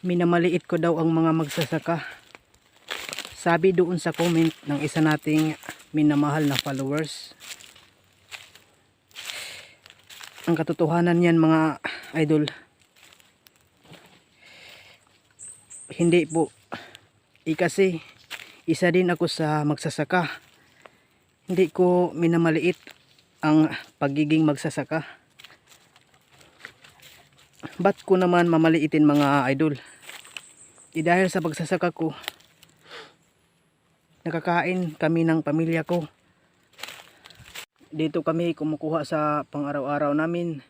minamaliit ko daw ang mga magsasaka. Sabi doon sa comment ng isa nating minamahal na followers. Ang katotohanan yan mga idol. Hindi po. Eh kasi isa din ako sa magsasaka. Hindi ko minamaliit ang pagiging magsasaka. Ba't ko naman mamaliitin mga idol? Eh dahil sa pagsasaka ko, nakakain kami ng pamilya ko. Dito kami kumukuha sa pang-araw-araw namin.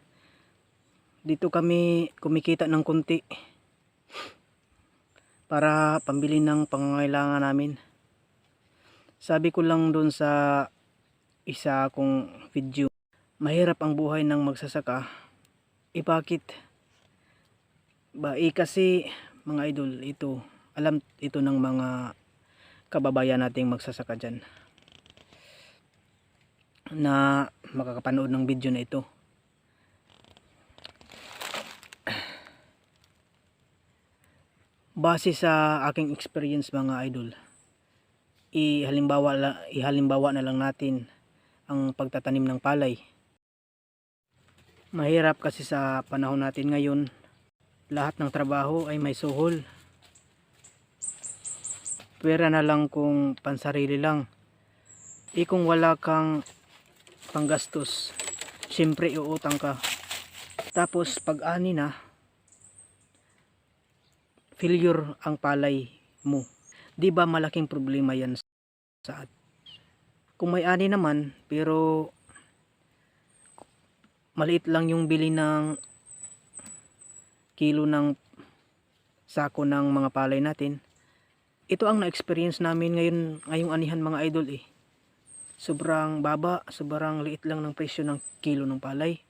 Dito kami kumikita ng kunti para pambili ng pangangailangan namin. Sabi ko lang doon sa isa kong video, mahirap ang buhay ng magsasaka. Eh bakit? Ba, eh kasi mga idol, ito, alam ito ng mga kababayan nating magsasaka dyan na makakapanood ng video na ito. Base sa aking experience mga idol, ihalimbawa, ihalimbawa na lang natin ang pagtatanim ng palay. Mahirap kasi sa panahon natin ngayon, lahat ng trabaho ay may suhol. Pwera na lang kung pansarili lang. E kung wala kang panggastos, syempre uutang ka. Tapos pag ani na, failure ang palay mo. 'Di ba malaking problema 'yan sa at kung may ani naman pero maliit lang yung bili ng kilo ng sako ng mga palay natin. Ito ang na-experience namin ngayon ngayong anihan mga idol eh. Sobrang baba, sobrang liit lang ng presyo ng kilo ng palay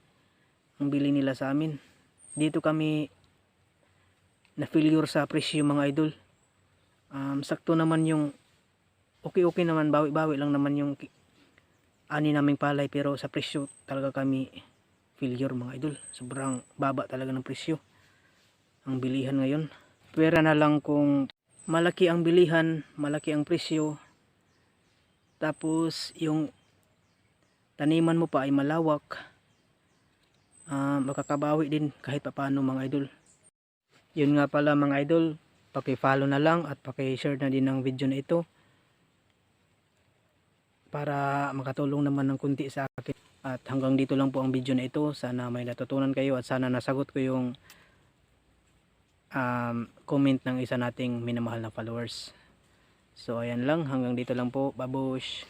ang bili nila sa amin. Dito kami na failure sa presyo mga idol. Um, sakto naman yung okay-okay naman, bawi-bawi lang naman yung ani naming palay pero sa presyo talaga kami failure mga idol. Sobrang baba talaga ng presyo ang bilihan ngayon. Pwera na lang kung malaki ang bilihan, malaki ang presyo, tapos yung taniman mo pa ay malawak, ah, makakabawi din kahit papaano mga idol. Yun nga pala mga idol, paki-follow na lang at paki-share na din ng video na ito para makatulong naman ng kunti sa akin. At hanggang dito lang po ang video na ito. Sana may natutunan kayo at sana nasagot ko yung um, comment ng isa nating minamahal na followers. So ayan lang, hanggang dito lang po. Babush!